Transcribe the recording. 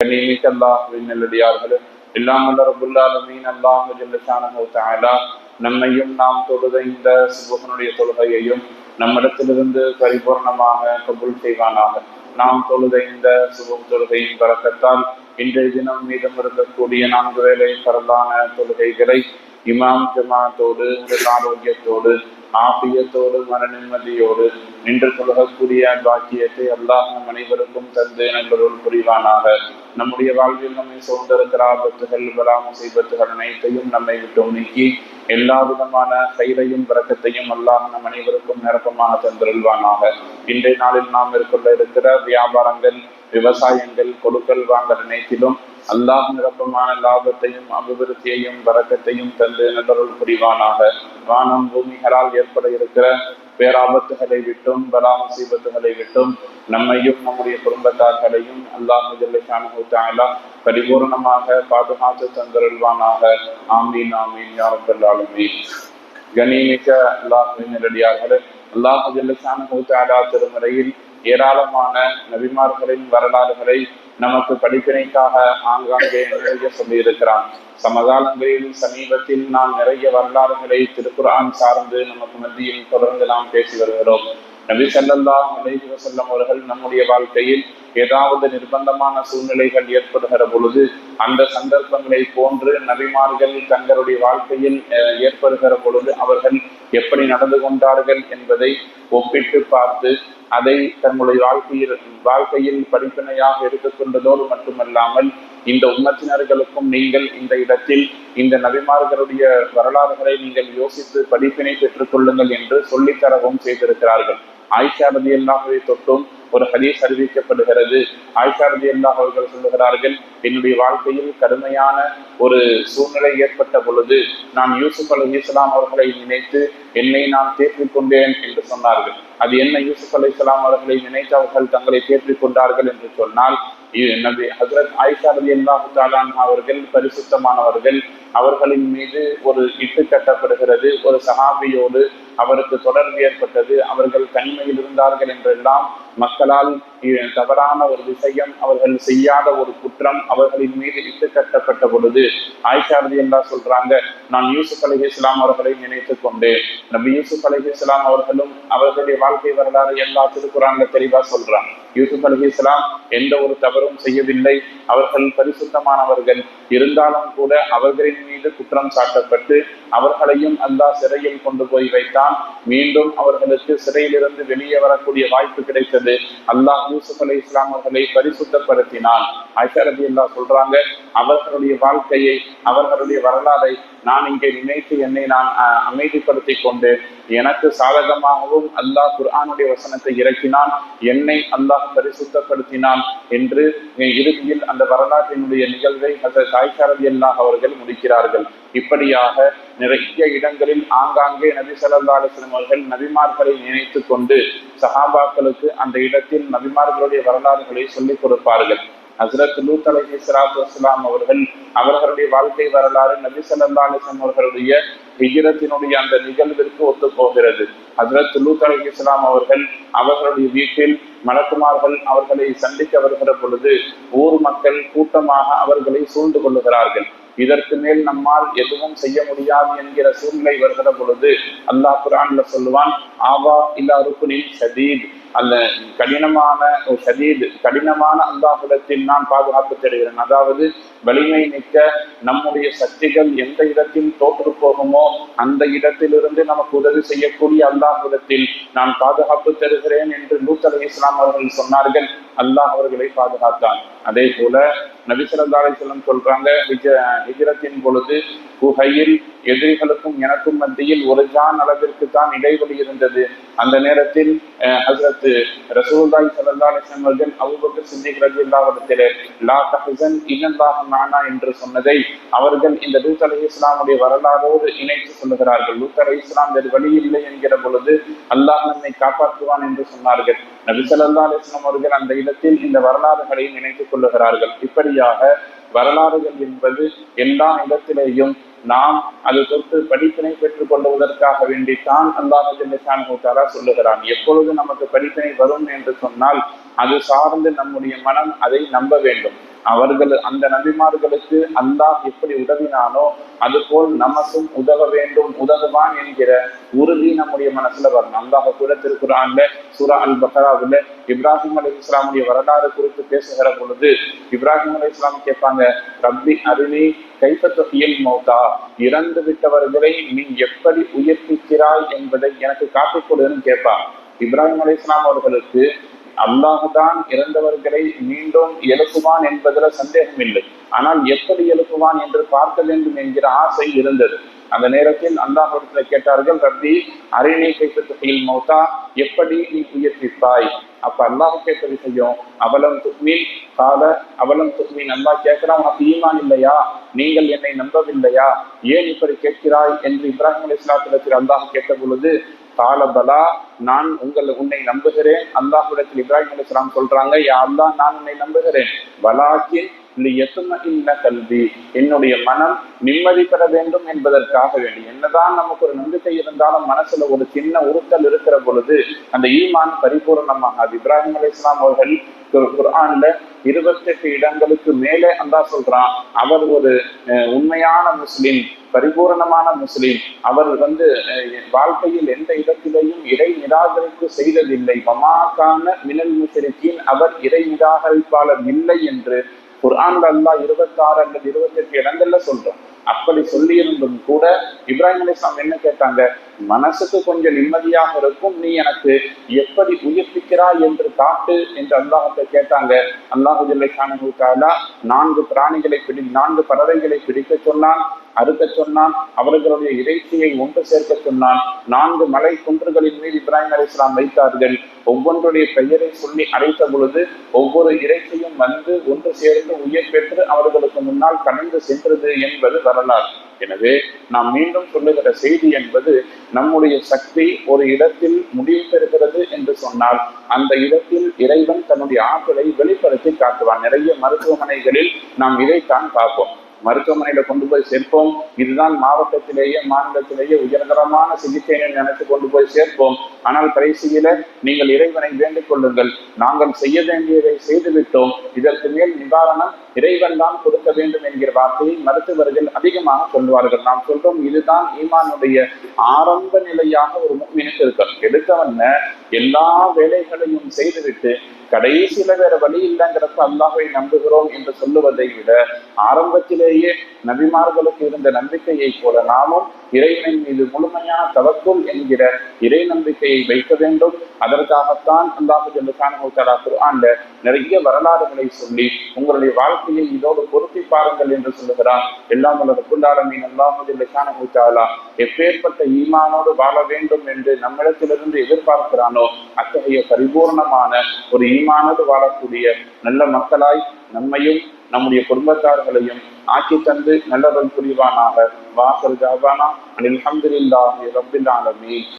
கண்ணியமிக்க அல்லாஹுவின் நல்லடியார்களும் எல்லாம் வல்ல ரபுல்லாலமீன் அல்லாஹு ஜல்லஷானஹு நம்மையும் நாம் தொழுத இந்த சுபகனுடைய தொழுகையையும் நம்மிடத்திலிருந்து பரிபூர்ணமாக கபுல் செய்வானாக. நாம் தொழுத இந்த சுபம் தொழுகையின் பறக்கத்தால் இன்றைய தினம் மீதம் இருக்கக்கூடிய நான்கு வேலை பரவான தொழுகைகளை இமாம் ஜமாத்தோடு உடல் ஆரோக்கியத்தோடு ஆபியத்தோடு மன நிம்மதியோடு நின்று தொழுகக்கூடிய பாக்கியத்தை அல்லாஹ் நம் அனைவருக்கும் தந்து நண்பர்கள் புரிவானாக. நம்முடைய வாழ்வில் நம்மை சூழ்ந்திருக்கிற ஆபத்துகள் வராம செய்பத்துகள் அனைத்தையும் நம்மை விட்டு நீக்கி எல்லா விதமான கைரையும் விளக்கத்தையும் அல்லாஹ் நம் அனைவருக்கும் நிரப்பமாக தந்திருவானாக இன்றைய நாளில் நாம் மேற்கொள்ள இருக்கிற வியாபாரங்கள் விவசாயங்கள் கொடுக்கல் வாங்கல் அனைத்திலும் அல்லாஹ் நிரப்பமான லாபத்தையும் அபிவிருத்தியையும் வரக்கத்தையும் தந்து நல்லருள் புரிவானாக. வானம் பூமிகளால் ஏற்பட இருக்கிற பேராபத்துகளை விட்டும் பலா முசீபத்துகளை விட்டும் நம்மையும் நம்முடைய குடும்பத்தார்களையும் அல்லாஹ் பரிபூர்ணமாக பாதுகாத்து தந்தருள்வானாக. ஆமீன் ஆமீன் யாருக்கல்லாலுமே கணிமிக்க அல்லாஹ் நேரடியார்களே அல்லாஹ் ஜல்லஷானு திருமறையில் ஏராளமான நபிமார்களின் வரலாறுகளை நமக்கு படிப்பினைக்காக ஆங்காங்கே நிறைய சொல்லியிருக்கிறான். சமகாலங்களில் சமீபத்தில் நாம் நிறைய வரலாறுகளை திருக்குறான் சார்ந்து நமக்கு மத்தியில் தொடர்ந்து நாம் பேசி வருகிறோம். நபி சல்லல்லா அலைஹி வசல்லம் அவர்கள் நம்முடைய வாழ்க்கையில் ஏதாவது நிர்பந்தமான சூழ்நிலைகள் ஏற்படுகிற பொழுது அந்த சந்தர்ப்பங்களை போன்று நபிமார்கள் தங்களுடைய வாழ்க்கையில் ஏற்படுகிற பொழுது அவர்கள் எப்படி நடந்து கொண்டார்கள் என்பதை ஒப்பிட்டு பார்த்து அதை தங்களுடைய வாழ்க்கையில் வாழ்க்கையில் படிப்பினையாக எடுத்துக்கொண்டதோடு மட்டுமல்லாமல் இந்த உம்மத்தினர்களுக்கும் நீங்கள் இந்த இடத்தில் இந்த நபிமார்களுடைய வரலாறுகளை நீங்கள் யோசித்து படிப்பினை பெற்றுக் கொள்ளுங்கள் என்று சொல்லித்தரவும் செய்திருக்கிறார்கள். ஆயிஷா ரதி தொட்டும் ஒரு ஹதீஸ் அறிவிக்கப்படுகிறது. ஆயிஷா ரதி அல்லாஹ் அவர்கள் சொல்லுகிறார்கள் என்னுடைய வாழ்க்கையில் கடுமையான ஒரு சூழ்நிலை ஏற்பட்ட பொழுது நான் யூசுப் அலி இஸ்லாம் அவர்களை நினைத்து என்னை நான் தேற்றிக் கொண்டேன் என்று சொன்னார்கள். அது என்ன யூசுப் அலி இஸ்லாம் அவர்களை நினைத்து அவர்கள் தங்களை தேற்றிக் கொண்டார்கள் என்று சொன்னால் நபி ஹசரத் ஆயிஷா ரதி அல்லாஹு அவர்கள் பரிசுத்தமானவர்கள். அவர்களின் மீது ஒரு இட்டு கட்டப்படுகிறது. ஒரு சகாபியோடு அவருக்கு தொடர்பு ஏற்பட்டது அவர்கள் தனிமையில் இருந்தார்கள் என்றெல்லாம் மக்களால் தவறான ஒரு விஷயம் அவர்கள் செய்யாத ஒரு குற்றம் அவர்களின் மீது இட்டு கட்டப்பட்ட பொழுது ஆய்ச்சாரதி என்றா சொல்றாங்க நான் யூசுப் அலி இஸ்லாம் அவர்களை நினைத்து கொண்டேன். நம்ம யூசுப் அலி இஸ்லாம் அவர்களும் அவர்களுடைய வாழ்க்கை வரலாறு எல்லா திருக்குறாங்க தெளிவா சொல்றாங்க. யூசுப் அலி இஸ்லாம் எந்த ஒரு தவறும் செய்யவில்லை. அவர்கள் பரிசுத்தமானவர்கள். இருந்தாலும் கூட அவர்களின் மீது குற்றம் சாட்டப்பட்டு அவர்களையும் அல்லாஹ் சிறையில் கொண்டு போய் வைத்தான். மீண்டும் அவர்களுக்கு சிறையிலிருந்து வெளியே வரக்கூடிய வாய்ப்பு கிடைத்தது. அல்லாஹ் யூசுப் அலி இஸ்லாம் அவர்களை பரிசுத்தப்படுத்தினான். ஐஷரதி அல்லா சொல்றாங்க அவர்களுடைய வாழ்க்கையை அவர்களுடைய வரலாறை நான் இங்கே நினைத்து என்னை நான் அமைதிப்படுத்தி கொண்டு எனக்கு சாதகமாகவும் அல்லாஹ் குர்ஆனுடைய வசனத்தை இறக்கினான். என்னை அல்லாஹ் பரிசுத்தப்படுத்தினான் என்று இறுதியில் அந்த வரலாற்றினுடைய நிகழ்வை அந்த தாய்க்காரதி அல்லாஹ் அவர்கள் முடிக்கிறார்கள். இப்படியாக நிறைய இடங்களில் ஆங்காங்கே நபி சல்லா அவர்கள் நபிமார்களை நினைத்து கொண்டு சஹாபாக்களுக்கு அந்த இடத்தில் நபிமார்களுடைய வரலாறுகளை சொல்லிக் கொடுப்பார்கள். ஹசரத் லூத் அலஹி சலாத்து வஸ்லாம் அவர்கள் அவர்களுடைய வாழ்க்கை வரலாறு நபி சல்லா அலிஸ்லாம் அவர்களுடைய ஹிஜரத்தினுடைய அந்த நிகழ்விற்கு ஒத்து போகிறது ஹசரத் லூத் அலி இஸ்லாம் அவர்கள் அவர்களுடைய வீட்டில் மலக்குமார்கள் அவர்களை சந்திக்க வருகிற பொழுது ஊர் மக்கள் கூட்டமாக அவர்களை சூழ்ந்து கொள்ளுகிறார்கள். இதற்கு மேல் நம்மால் எதுவும் செய்ய முடியாது என்கிற சூழ்நிலை வருகிற பொழுது அல்லாஹ் குரான்ல சொல்லுவான் ஆவா இல்லா ருக்குனின் சதீத் அந்த கடினமான சதீத் கடினமான அல்லாஹிடத்தில் நான் பாதுகாப்பு தருகிறேன் அதாவது வலிமை மிக்க நம்முடைய சக்திகள் எந்த இடத்தில் தோற்று போகுமோ அந்த இடத்திலிருந்து நமக்கு உதவி செய்யக்கூடிய அல்லாஹிடத்தில் நான் பாதுகாப்பு தருகிறேன் என்று லூத் இஸ்லாம் அவர்கள் சொன்னார்கள். அல்லாஹ் அவர்களை பாதுகாத்தான். அதே போல நபிசரந்தாலை செல்லம் சொல்றாங்க ஹிஜரத்தின் பொழுது குகையில் எதிரிகளுக்கும் எனக்கும் மத்தியில் ஒரு ஜான் அளவிற்கு தான் இடைவெளி இருந்தது. அந்த நேரத்தில் ஹசரத் ரசூல்தாய் சல்லா அலிஸ்லாம் அவர்கள் அவுபக்கர் சித்திக் ரஜி லா தஹசன் இன்னல்லாஹ் நானா என்று சொன்னதை அவர்கள் இந்த லூத் அலி இஸ்லாமுடைய வரலாறோடு இணைத்து சொல்லுகிறார்கள் லூத் அலி இஸ்லாம் வேறு வழி இல்லை என்கிற பொழுது அல்லாஹ் நம்மை காப்பாற்றுவான் என்று சொன்னார்கள். நபி சல்லா அலிஸ்லாம் அவர்கள் அந்த இடத்தில் இந்த வரலாறுகளையும் இணைத்துக் கொள்ளுகிறார்கள். இப்படியாக வரலாறுகள் என்பது எல்லா இடத்திலேயும் நாம் அது தொட்டு படிப்பினை பெற்றுக் கொள்வதற்காக வேண்டித்தான் அல்லாஹ் கூட்டாரா சொல்லுகிறான். எப்பொழுது நமக்கு படிப்பினை வரும் என்று சொன்னால் அது சார்ந்து நம்முடைய மனம் அதை நம்ப வேண்டும். அவர்கள் அந்த நபிமார்களுக்கு அல்லாஹ் எப்படி உதவினானோ அதுபோல் நமக்கும் உதவ வேண்டும் உதவுவான் என்கிற உறுதி நம்முடைய மனசுல வரணும். அல்லாஹ் கூட திருக்குறான்ல சூரா அல் பஹராவில் இப்ராஹிம் அலி இஸ்லாமுடைய வரலாறு குறித்து பேசுகிற பொழுது இப்ராஹிம் அலி இஸ்லாம் கேட்பாங்க ரப்பி அருணி கைப்பற்றியல் மௌதா இறந்து விட்டவர்களை நீ எப்படி உயிர்ப்பிக்கிறாய் என்பதை எனக்கு காட்டிக் கொடுன்னு கேட்பான் இப்ராஹிம் அலி இஸ்லாம் அவர்களுக்கு அல்லாஹுதான் இறந்தவர்களை மீண்டும் எழுப்புவான் என்பதில் சந்தேகம் இல்லை. ஆனால் எப்படி எழுப்புவான் என்று பார்க்க வேண்டும் என்கிற ஆசை இருந்தது. அந்த நேரத்தில் அல்லாஹிடத்துல கேட்டார்கள் ரப்பி அரணி கைப்பற்றியில் மௌத்தா எப்படி நீ உயர்த்திப்பாய் அப்ப அல்லாஹ் கேட்ட விஷயம் அவலம் துக்மீன்? கால அவலம் துக்மீன். அல்லாஹ் கேட்கிறான் உனக்கு ஈமான் இல்லையா? நீங்கள் என்னை நம்பவில்லையா? ஏன் இப்படி கேட்கிறாய்? என்று இப்ராஹிம் அலி இஸ்லாத்திரத்தில் அல்லாஹ் கேட்ட பொழுது தாலபலா நான் உங்களை உன்னை நம்புகிறேன். அல்லாஹுடத்தில் இப்ராஹிம் அலி இஸ்லாம் சொல்றாங்க யா அல்லாஹ் நான் உன்னை நம்புகிறேன். பலாக்கின் கல்வி என்னுடைய மனம் நிம்மதி பெற வேண்டும் என்பதற்காக வேண்டி. என்னதான் நமக்கு ஒரு நம்பிக்கை இருந்தாலும் மனசுல ஒரு சின்ன உறுத்தல் இருக்கிற பொழுது அந்த ஈமான் பரிபூர்ணமாக அது இப்ராஹிம் அலி இஸ்லாம் அவர்கள் குரான்ல இருபத்தெட்டு இடங்களுக்கு மேலே அந்தா சொல்றான் அவர் ஒரு உண்மையான முஸ்லிம் பரிபூர்ணமான முஸ்லிம். அவர் வந்து வாழ்க்கையில் எந்த இடத்திலேயும் இறை நிராகரிப்பு செய்ததில்லை. மமாக்கான மினல் முஸ்லிக்கின் அவர் இறை நிராகரிப்பாளர் இல்லை என்று குரான்ல அல்லா இருபத்தி ஆறு அல்லது இருபத்தி எட்டு இடங்கள்ல சொல்றோம். அப்படி சொல்லியிருந்தும் கூட இப்ராஹிம் அலிஸ்லாம் என்ன கேட்டாங்க? மனசுக்கு கொஞ்சம் நிம்மதியாக இருக்கும். நீ எனக்கு எப்படி உயிர்ப்பிக்கிறாய் என்று காட்டு என்று அல்லாஹத்தை கேட்டாங்க. அல்லாஹு நான்கு பிராணிகளை பிடி நான்கு பறவைகளை பிடிக்க சொன்னான் அறுக்க சொன்னான் அவர்களுடைய இறைச்சியை ஒன்று சேர்க்க சொன்னான். நான்கு மலை குன்றுகளின் மீது இப்ராஹிம் அலி இஸ்லாம் வைத்தார்கள். ஒவ்வொன்றுடைய பெயரை சொல்லி அழைத்த பொழுது ஒவ்வொரு இறைச்சியும் வந்து ஒன்று சேர்ந்து உயிர் பெற்று அவர்களுக்கு முன்னால் கடந்து சென்றது என்பது வரலாறு. எனவே நாம் மீண்டும் சொல்லுகிற செய்தி என்பது நம்முடைய சக்தி ஒரு இடத்தில் முடிவு பெறுகிறது என்று சொன்னால் அந்த இடத்தில் இறைவன் தன்னுடைய ஆற்றலை வெளிப்படுத்தி காட்டுவான். நிறைய மருத்துவமனைகளில் நாம் இதைத்தான் பார்ப்போம். மருத்துவமனையில கொண்டு போய் சேர்ப்போம். இதுதான் மாவட்டத்திலேயே மாநிலத்திலேயே உயர்தரமான சிகிச்சை நினைத்து கொண்டு போய் சேர்ப்போம். ஆனால் கடைசியில நீங்கள் இறைவனை வேண்டிக் கொள்ளுங்கள். நாங்கள் செய்ய வேண்டியதை செய்துவிட்டோம். இதற்கு மேல் நிவாரணம் இறைவன் தான் கொடுக்க வேண்டும் என்கிற வார்த்தையை மருத்துவர்கள் அதிகமாக சொல்வார்கள் நாம் சொல்றோம் இதுதான் ஈமானுடைய ஆரம்ப நிலையாக ஒரு மீனுக்கு இருக்கும் எடுத்தவன் எல்லா வேலைகளையும் செய்துவிட்டு கடைசியில வேற வழி இல்லைங்கிறப்ப அல்லாஹை நம்புகிறோம் என்று சொல்லுவதை விட ஆரம்பத்திலேயே நபிமார்களுக்கு இருந்த நம்பிக்கையை போல நாமும் இறைவன் மீது முழுமையான தவக்குள் என்கிற இறை நம்பிக்கையை வைக்க வேண்டும். அதற்காகத்தான் அல்லாஹு ஜல்லுக்கான குர்ஆன்ல நிறைய வரலாறுகளை சொல்லி உங்களுடைய வாழ்க்கையை இதோடு பொருத்தி பாருங்கள் என்று சொல்லுகிறான். எல்லாம் உள்ள குண்டாளமீன் அல்லாஹு ஜல்லுக்கான எப்பேற்பட்ட ஈமானோடு வாழ வேண்டும் என்று நம்மிடத்திலிருந்து எதிர்பார்க்கிறானோ அத்தகைய பரிபூர்ணமான ஒரு ஈமானோடு வாழக்கூடிய நல்ல மக்களாய் நம்மையும் நம்முடைய குடும்பத்தார்களையும் ஆக்கி தந்து நல்லவன் புரிவானாக. வாசல் ஜாபானா. அனில் அஹமதுல்லாஹி ரபில் ஆலமீன்.